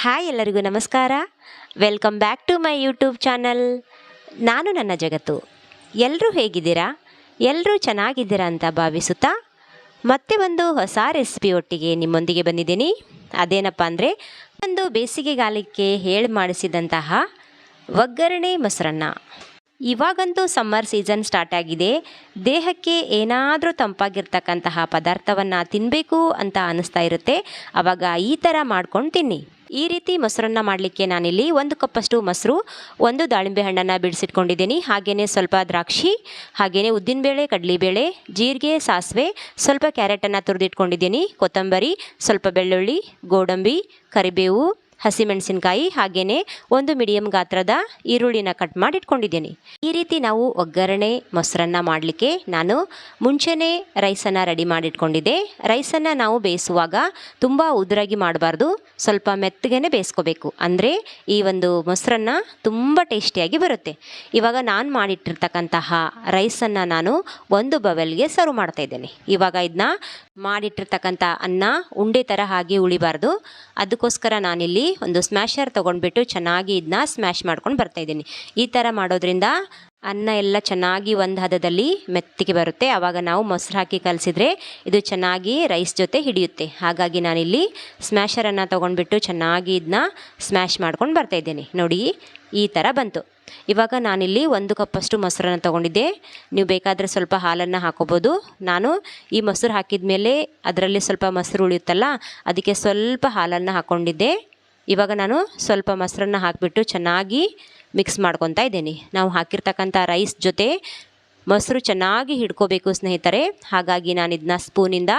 Hi ಎಲ್ಲರಿಗೂ ನಮಸ್ಕಾರ. Welcome back to my YouTube channel ನಾನು ನನ್ನ ಜಗತ್ತು. ಎಲ್ಲರೂ ಹೇಗಿದ್ದೀರಾ? ಎಲ್ಲರೂ ಚೆನ್ನಾಗಿದ್ದೀರಾ ಅಂತ ಭಾವಿಸುತ್ತಾ? ಮತ್ತೆ ಒಂದು ಹೊಸ ರೆಸಿಪಿ ಒಟ್ಟಿಗೆ ನಿಮ್ಮೊಂದಿಗೆ ಬಂದಿದ್ದೀನಿ. ಅದೇನಪ್ಪ ಅಂದರೆ, ಒಂದು ಬೇಸಿಗೆಗಾಲಕ್ಕೆ ಹೇಳಿ ಮಾಡಿಸಿದಂತಹ ಒಗ್ಗರಣೆ ಮೊಸರನ್ನ. ಇವಾಗಂತೂ ಸಮ್ಮರ್ ಸೀಸನ್ ಸ್ಟಾರ್ಟ್ ಆಗಿದೆ. ದೇಹಕ್ಕೆ ಏನಾದರೂ ತಂಪಾಗಿರ್ತಕ್ಕಂತಹ ಪದಾರ್ಥವನ್ನು ತಿನ್ನಬೇಕು ಅಂತ ಅನ್ನಿಸ್ತಾ ಇರುತ್ತೆ. ಅವಾಗ ಈ ಥರ ಮಾಡ್ಕೊಂಡು ತಿನ್ನಿ. ಈ ರೀತಿ ಮೊಸರನ್ನು ಮಾಡಲಿಕ್ಕೆ ನಾನಿಲ್ಲಿ ಒಂದು ಕಪ್ಪಷ್ಟು ಮೊಸರು, ಒಂದು ದಾಳಿಂಬೆ ಹಣ್ಣನ್ನು ಬಿಡಿಸಿಟ್ಕೊಂಡಿದ್ದೀನಿ. ಹಾಗೆಯೇ ಸ್ವಲ್ಪ ದ್ರಾಕ್ಷಿ ಹಾಗೆಯೇ ಉದ್ದಿನಬೇಳೆ, ಕಡಲಿಬೇಳೆ, ಜೀರಿಗೆ, ಸಾಸಿವೆ, ಸ್ವಲ್ಪ ಕ್ಯಾರೆಟನ್ನು ತುರಿದಿಟ್ಕೊಂಡಿದ್ದೀನಿ. ಕೊತ್ತಂಬರಿ, ಸ್ವಲ್ಪ ಬೆಳ್ಳುಳ್ಳಿ, ಗೋಡಂಬಿ, ಕರಿಬೇವು ಹಸಿಮೆಣಸಿನಕಾಯಿ ಹಾಗೆಯೇ ಒಂದು ಮೀಡಿಯಂ ಗಾತ್ರದ ಈರುಳ್ಳಿನ ಕಟ್ ಮಾಡಿ ಇಟ್ಕೊಂಡಿದ್ದೀನಿ ಈ ರೀತಿ ನಾವು ಒಗ್ಗರಣೆ, ಮೊಸರನ್ನ ಮಾಡಲಿಕ್ಕೆ ನಾನು ಮುಂಚೆನೇ ರೈಸನ್ನು ರೆಡಿ ಮಾಡಿಟ್ಕೊಂಡಿದ್ದೆ. ರೈಸನ್ನು ನಾವು ಬೇಯಿಸುವಾಗ ತುಂಬ ಉದುರಾಗಿ ಮಾಡಬಾರ್ದು, ಸ್ವಲ್ಪ ಮೆತ್ತಗೆ ಬೇಯಿಸ್ಕೋಬೇಕು. ಅಂದರೆ ಈ ಒಂದು ಮೊಸರನ್ನ ತುಂಬ ಟೇಸ್ಟಿಯಾಗಿ ಬರುತ್ತೆ. ಇವಾಗ ನಾನು ಮಾಡಿಟ್ಟಿರ್ತಕ್ಕಂತಹ ರೈಸನ್ನು ನಾನು ಒಂದು ಬವೆಲ್ಗೆ ಸರ್ವ್ ಮಾಡ್ತಾ ಇದ್ದೇನೆ. ಇವಾಗ ಇದನ್ನ ಮಾಡಿಟ್ಟಿರ್ತಕ್ಕಂಥ ಅನ್ನ ಉಂಡೆ ಥರ ಹಾಗೆ ಉಳಿಬಾರ್ದು ಅದಕ್ಕೋಸ್ಕರ ನಾನಿಲ್ಲಿ ಒಂದು ಸ್ಮ್ಯಾಶರ್ ತೊಗೊಂಡ್ಬಿಟ್ಟು ಚೆನ್ನಾಗಿ ಇದನ್ನ ಸ್ಮ್ಯಾಶ್ ಮಾಡ್ಕೊಂಡು ಬರ್ತಾಯಿದ್ದೀನಿ ಈ ಥರ ಮಾಡೋದ್ರಿಂದ ಅನ್ನ ಎಲ್ಲ ಚೆನ್ನಾಗಿ ಒಂದು ಹದದಲ್ಲಿ ಮೆತ್ತಿಗೆ ಬರುತ್ತೆ. ಆವಾಗ ನಾವು ಮೊಸರು ಹಾಕಿ ಕಲಸಿದ್ರೆ ಇದು ಚೆನ್ನಾಗಿ ರೈಸ್ ಜೊತೆ ಹಿಡಿಯುತ್ತೆ. ಹಾಗಾಗಿ ನಾನಿಲ್ಲಿ ಸ್ಮ್ಯಾಶರನ್ನು ತೊಗೊಂಡ್ಬಿಟ್ಟು ಚೆನ್ನಾಗಿ ಇದನ್ನ ಸ್ಮ್ಯಾಶ್ ಮಾಡ್ಕೊಂಡು ಬರ್ತಾಯಿದ್ದೀನಿ ನೋಡಿ, ಈ ಥರ ಬಂತು. ಇವಾಗ ನಾನಿಲ್ಲಿ ಒಂದು ಕಪ್ಪಷ್ಟು ಮೊಸರನ್ನು ತೊಗೊಂಡಿದ್ದೆ. ನೀವು ಬೇಕಾದರೆ ಸ್ವಲ್ಪ ಹಾಲನ್ನು ಹಾಕೋಬೋದು. ನಾನು ಈ ಮೊಸರು ಹಾಕಿದ ಮೇಲೆ ಅದರಲ್ಲಿ ಸ್ವಲ್ಪ ಮೊಸರು ಉಳಿಯುತ್ತಲ್ಲ, ಅದಕ್ಕೆ ಸ್ವಲ್ಪ ಹಾಲನ್ನು ಹಾಕ್ಕೊಂಡಿದ್ದೆ ಇವಾಗ ನಾನು ಸ್ವಲ್ಪ ಮೊಸರನ್ನ ಹಾಕಿಬಿಟ್ಟು ಚೆನ್ನಾಗಿ ಮಿಕ್ಸ್ ಮಾಡ್ಕೊತಾ ಇದ್ದೀನಿ. ನಾವು ಹಾಕಿರ್ತಕ್ಕಂಥ ರೈಸ್ ಜೊತೆ ಮೊಸರು ಚೆನ್ನಾಗಿ ಹಿಡ್ಕೋಬೇಕು ಸ್ನೇಹಿತರೆ. ಹಾಗಾಗಿ ನಾನು ಇದನ್ನ ಸ್ಪೂನಿಂದ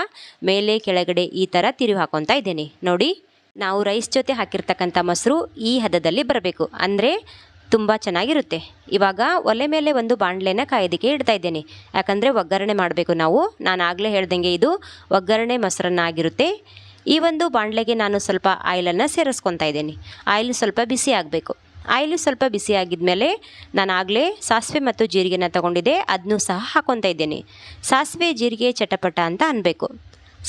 ಮೇಲೆ ಕೆಳಗಡೆ ಈ ಥರ ತಿರುವಿ ಹಾಕೊತಾ ಇದ್ದೀನಿ. ನೋಡಿ, ನಾವು ರೈಸ್ ಜೊತೆ ಹಾಕಿರ್ತಕ್ಕಂಥ ಮೊಸರು ಈ ಹದದಲ್ಲಿ ಬರಬೇಕು. ಅಂದರೆ ತುಂಬ ಚೆನ್ನಾಗಿರುತ್ತೆ. ಇವಾಗ ಒಲೆ ಮೇಲೆ ಒಂದು ಬಾಣಲೆನ ಕಾಯೋದಕ್ಕೆ ಇಡ್ತಾ ಇದ್ದೇನೆ. ಯಾಕಂದರೆ ಒಗ್ಗರಣೆ ಮಾಡಬೇಕು ನಾವು. ನಾನು ಆಗಲೇ ಹೇಳ್ದಂಗೆ ಇದು ಒಗ್ಗರಣೆ ಮೊಸರನ್ನ ಆಗಿರುತ್ತೆ ಈ ಒಂದು ಬಾಣಲೆಗೆ ನಾನು ಸ್ವಲ್ಪ ಆಯಿಲನ್ನು ಸೇರಿಸ್ಕೊತಾ ಇದ್ದೀನಿ. ಆಯಿಲ್ ಸ್ವಲ್ಪ ಬಿಸಿ ಆಗಬೇಕು. ಆಯಿಲು ಸ್ವಲ್ಪ ಬಿಸಿ ಆಗಿದ್ಮೇಲೆ ನಾನು ಆಗಲೇ ಸಾಸಿವೆ ಮತ್ತು ಜೀರಿಗೆನ ತಗೊಂಡಿದ್ದೆ ಅದನ್ನೂ ಸಹ ಹಾಕೊತಾ ಇದ್ದೀನಿ. ಸಾಸಿವೆ ಜೀರಿಗೆ ಚಟಪಟ ಅಂತ ಅನ್ನಬೇಕು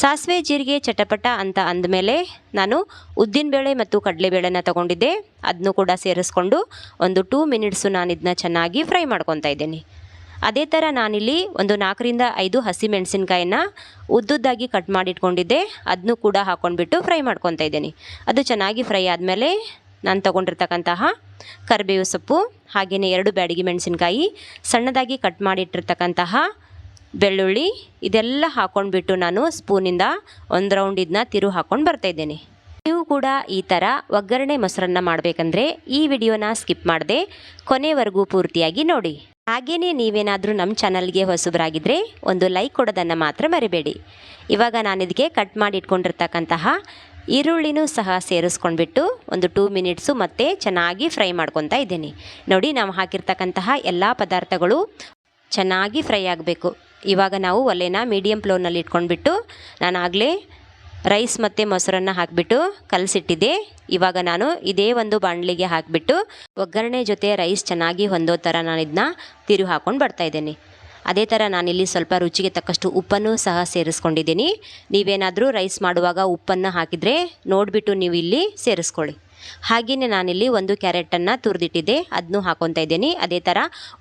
ಸಾಸಿವೆ ಜೀರಿಗೆ ಚಟಪಟ ಅಂತ ಅಂದಮೇಲೆ ನಾನು ಉದ್ದಿನಬೇಳೆ ಮತ್ತು ಕಡಲೆಬೇಳೆನ ತಗೊಂಡಿದ್ದೆ ಅದನ್ನು ಕೂಡ ಸೇರಿಸ್ಕೊಂಡು ಒಂದು ಟೂ ಮಿನಿಟ್ಸು ನಾನು ಇದನ್ನ ಚೆನ್ನಾಗಿ ಫ್ರೈ ಮಾಡ್ಕೊತಾ ಇದ್ದೀನಿ. ಅದೇ ಥರ ನಾನಿಲ್ಲಿ ಒಂದು ನಾಲ್ಕರಿಂದ ಐದು ಹಸಿ ಮೆಣಸಿನ್ಕಾಯಿನ ಉದ್ದುದ್ದಾಗಿ ಕಟ್ ಮಾಡಿಟ್ಕೊಂಡಿದ್ದೆ. ಅದನ್ನು ಕೂಡ ಹಾಕ್ಕೊಂಡ್ಬಿಟ್ಟು ಫ್ರೈ ಮಾಡ್ಕೊತಾ ಇದ್ದೀನಿ. ಅದು ಚೆನ್ನಾಗಿ ಫ್ರೈ ಆದಮೇಲೆ ನಾನು ತೊಗೊಂಡಿರ್ತಕ್ಕಂತಹ ಕರಿಬೇವು ಸೊಪ್ಪು ಹಾಗೆಯೇ ಎರಡು ಬ್ಯಾಡಗಿ ಮೆಣಸಿನ್ಕಾಯಿ, ಸಣ್ಣದಾಗಿ ಕಟ್ ಮಾಡಿಟ್ಟಿರ್ತಕ್ಕಂತಹ ಬೆಳ್ಳುಳ್ಳಿ, ಇದೆಲ್ಲ ಹಾಕ್ಕೊಂಡ್ಬಿಟ್ಟು ನಾನು ಸ್ಪೂನಿಂದ ಒಂದು ರೌಂಡ್ ಇದನ್ನ ತಿರು ಹಾಕ್ಕೊಂಡು ಬರ್ತಾಯಿದ್ದೇನೆ ನೀವು ಕೂಡ ಈ ಥರ ಒಗ್ಗರಣೆ ಮೊಸರನ್ನ ಮಾಡಬೇಕಂದ್ರೆ ಈ ವಿಡಿಯೋನ ಸ್ಕಿಪ್ ಮಾಡದೆ ಕೊನೆವರೆಗೂ ಪೂರ್ತಿಯಾಗಿ ನೋಡಿ. ಹಾಗೆಯೇ ನೀವೇನಾದರೂ ನಮ್ಮ ಚಾನಲ್ಗೆ ಹೊಸಬರಾಗಿದ್ದರೆ ಒಂದು ಲೈಕ್ ಕೊಡೋದನ್ನು ಮಾತ್ರ ಮರಿಬೇಡಿ. ಇವಾಗ ನಾನು ಇದಕ್ಕೆ ಕಟ್ ಮಾಡಿ ಇಟ್ಕೊಂಡಿರ್ತಕ್ಕಂತಹ ಈರುಳ್ಳಿನೂ ಸಹ ಸೇರಿಸ್ಕೊಂಡ್ಬಿಟ್ಟು ಒಂದು ಟೂ ಮಿನಿಟ್ಸು ಮತ್ತೆ ಚೆನ್ನಾಗಿ ಫ್ರೈ ಮಾಡ್ಕೊತಾ ಇದ್ದೀನಿ. ನೋಡಿ, ನಾವು ಹಾಕಿರ್ತಕ್ಕಂತಹ ಎಲ್ಲ ಪದಾರ್ಥಗಳು ಚೆನ್ನಾಗಿ ಫ್ರೈ ಆಗಬೇಕು. ಇವಾಗ ನಾವು ಒಲೆನ ಮೀಡಿಯಮ್ ಫ್ಲೋನಲ್ಲಿ ಇಟ್ಕೊಂಡ್ಬಿಟ್ಟು ನಾನು ಆಗಲೇ ರೈಸ್ ಮತ್ತು ಮೊಸರನ್ನು ಹಾಕಿಬಿಟ್ಟು ಕಲಸಿಟ್ಟಿದ್ದೆ. ಇವಾಗ ನಾನು ಇದೇ ಒಂದು ಬಾಣಲಿಗೆ ಹಾಕಿಬಿಟ್ಟು ಒಗ್ಗರಣೆ ಜೊತೆ ರೈಸ್ ಚೆನ್ನಾಗಿ ಹೊಂದೋ ಥರ ನಾನು ಇದನ್ನ ತಿರು ಹಾಕ್ಕೊಂಡು ಬರ್ತಾಯಿದ್ದೀನಿ ಅದೇ ಥರ ನಾನಿಲ್ಲಿ ಸ್ವಲ್ಪ ರುಚಿಗೆ ತಕ್ಕಷ್ಟು ಉಪ್ಪನ್ನು ಸಹ ಸೇರಿಸ್ಕೊಂಡಿದ್ದೀನಿ. ನೀವೇನಾದರೂ ರೈಸ್ ಮಾಡುವಾಗ ಉಪ್ಪನ್ನು ಹಾಕಿದರೆ ನೋಡಿಬಿಟ್ಟು ನೀವು ಇಲ್ಲಿ ಸೇರಿಸ್ಕೊಳ್ಳಿ. ಹಾಗೆಯೇ ನಾನಿಲ್ಲಿ ಒಂದು ಕ್ಯಾರೆಟನ್ನು ತುರಿದಿಟ್ಟಿದ್ದೆ. ಅದನ್ನು ಹಾಕೊತಾ ಇದ್ದೀನಿ. ಅದೇ ಥರ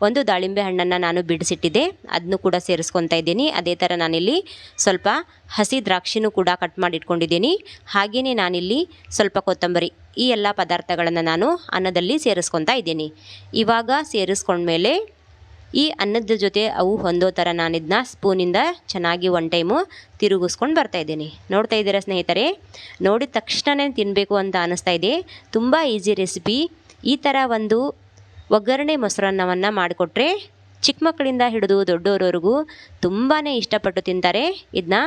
ಒಂದು ದಾಳಿಂಬೆ ಹಣ್ಣನ್ನು ನಾನು ಬಿಡಿಸಿಟ್ಟಿದ್ದೆ. ಅದನ್ನು ಕೂಡ ಸೇರಿಸ್ಕೊತಾ ಇದ್ದೀನಿ. ಅದೇ ಥರ ನಾನಿಲ್ಲಿ ಸ್ವಲ್ಪ ಹಸಿ ದ್ರಾಕ್ಷಿನೂ ಕೂಡ ಕಟ್ ಮಾಡಿ ಇಟ್ಕೊಂಡಿದ್ದೀನಿ ಹಾಗೆಯೇ ನಾನಿಲ್ಲಿ ಸ್ವಲ್ಪ ಕೊತ್ತಂಬರಿ ಈ ಎಲ್ಲ ಪದಾರ್ಥಗಳನ್ನು ನಾನು ಅನ್ನದಲ್ಲಿ ಸೇರಿಸ್ಕೊತಾ ಇದ್ದೀನಿ. ಇವಾಗ ಸೇರಿಸ್ಕೊಂಡ್ಮೇಲೆ ಈ ಅನ್ನದ ಜೊತೆ ಅವು ಹೊಂದೋ ಥರ ನಾನಿದನ್ನ ಸ್ಪೂನಿಂದ ಚೆನ್ನಾಗಿ ಒನ್ ಟೈಮು ತಿರುಗಿಸ್ಕೊಂಡು ಬರ್ತಾಯಿದ್ದೀನಿ ನೋಡ್ತಾ ಇದ್ದೀರಾ ಸ್ನೇಹಿತರೆ? ನೋಡಿದ ತಕ್ಷಣವೇ ತಿನ್ನಬೇಕು ಅಂತ ಅನ್ನಿಸ್ತಾ ಇದೆ. ತುಂಬ ಈಸಿ ರೆಸಿಪಿ ಈ ಥರ ಒಂದು ಒಗ್ಗರಣೆ ಮೊಸರನ್ನವನ್ನು ಮಾಡಿಕೊಟ್ರೆ ಚಿಕ್ಕ ಮಕ್ಕಳಿಂದ ಹಿಡಿದು ದೊಡ್ಡವರವರೆಗೂ ತುಂಬಾ ಇಷ್ಟಪಟ್ಟು ತಿಂತಾರೆ. ಇದನ್ನ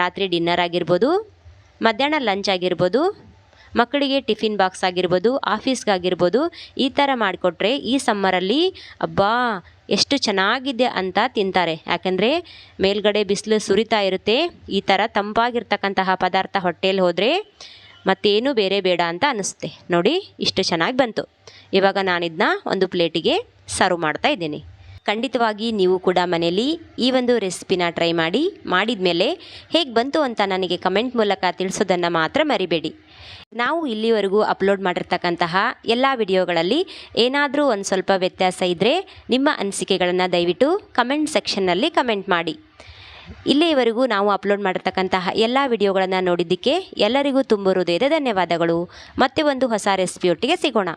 ರಾತ್ರಿ ಡಿನ್ನರ್ ಆಗಿರ್ಬೋದು, ಮಧ್ಯಾಹ್ನ ಲಂಚ್ ಆಗಿರ್ಬೋದು, ಮಕ್ಕಳಿಗೆ ಟಿಫಿನ್ ಬಾಕ್ಸ್ ಆಗಿರ್ಬೋದು ಆಫೀಸ್ಗಾಗಿರ್ಬೋದು ಈ ಥರ ಮಾಡಿಕೊಟ್ರೆ ಈ ಸಮ್ಮರಲ್ಲಿ ಅಬ್ಬಾ ಎಷ್ಟು ಚೆನ್ನಾಗಿದೆ ಅಂತ ತಿಂತಾರೆ. ಯಾಕೆಂದರೆ ಮೇಲ್ಗಡೆ ಬಿಸಿಲು ಸುರಿತಾ ಇರುತ್ತೆ. ಈ ಥರ ತಂಪಾಗಿರ್ತಕ್ಕಂತಹ ಪದಾರ್ಥ ಹೊಟ್ಟೆಯಲ್ಲಿ ಹೋದರೆ ಮತ್ತೇನು ಬೇರೆ ಬೇಡ ಅಂತ ಅನ್ನಿಸುತ್ತೆ ನೋಡಿ, ಇಷ್ಟು ಚೆನ್ನಾಗಿ ಬಂತು. ಇವಾಗ ನಾನಿದನ್ನ ಒಂದು ಪ್ಲೇಟಿಗೆ ಸರ್ವ್ ಮಾಡ್ತಾ ಇದ್ದೀನಿ. ಖಂಡಿತವಾಗಿ ನೀವು ಕೂಡ ಮನೆಯಲ್ಲಿ ಈ ಒಂದು ರೆಸಿಪಿನ ಟ್ರೈ ಮಾಡಿ ಮಾಡಿದ ಮೇಲೆ ಹೇಗೆ ಬಂತು ಅಂತ ನನಗೆ ಕಮೆಂಟ್ ಮೂಲಕ ತಿಳಿಸೋದನ್ನು ಮಾತ್ರ ಮರಿಬೇಡಿ. ನಾವು ಇಲ್ಲಿವರೆಗೂ ಅಪ್ಲೋಡ್ ಮಾಡಿರ್ತಕ್ಕಂತಹ ಎಲ್ಲ ವಿಡಿಯೋಗಳಲ್ಲಿ ಏನಾದರೂ ಒಂದು ಸ್ವಲ್ಪ ವ್ಯತ್ಯಾಸ ಇದ್ದರೆ ನಿಮ್ಮ ಅನಿಸಿಕೆಗಳನ್ನು ದಯವಿಟ್ಟು ಕಮೆಂಟ್ ಸೆಕ್ಷನ್ನಲ್ಲಿ ಕಮೆಂಟ್ ಮಾಡಿ. ಇಲ್ಲಿಯವರೆಗೂ ನಾವು ಅಪ್ಲೋಡ್ ಮಾಡಿರ್ತಕ್ಕಂತಹ ಎಲ್ಲ ವಿಡಿಯೋಗಳನ್ನು ನೋಡಿದ್ದಕ್ಕೆ ಎಲ್ಲರಿಗೂ ತುಂಬ ಹೃದಯದ ಧನ್ಯವಾದಗಳು. ಮತ್ತೆ ಒಂದು ಹೊಸ ರೆಸಿಪಿಯೊಟ್ಟಿಗೆ ಸಿಗೋಣ.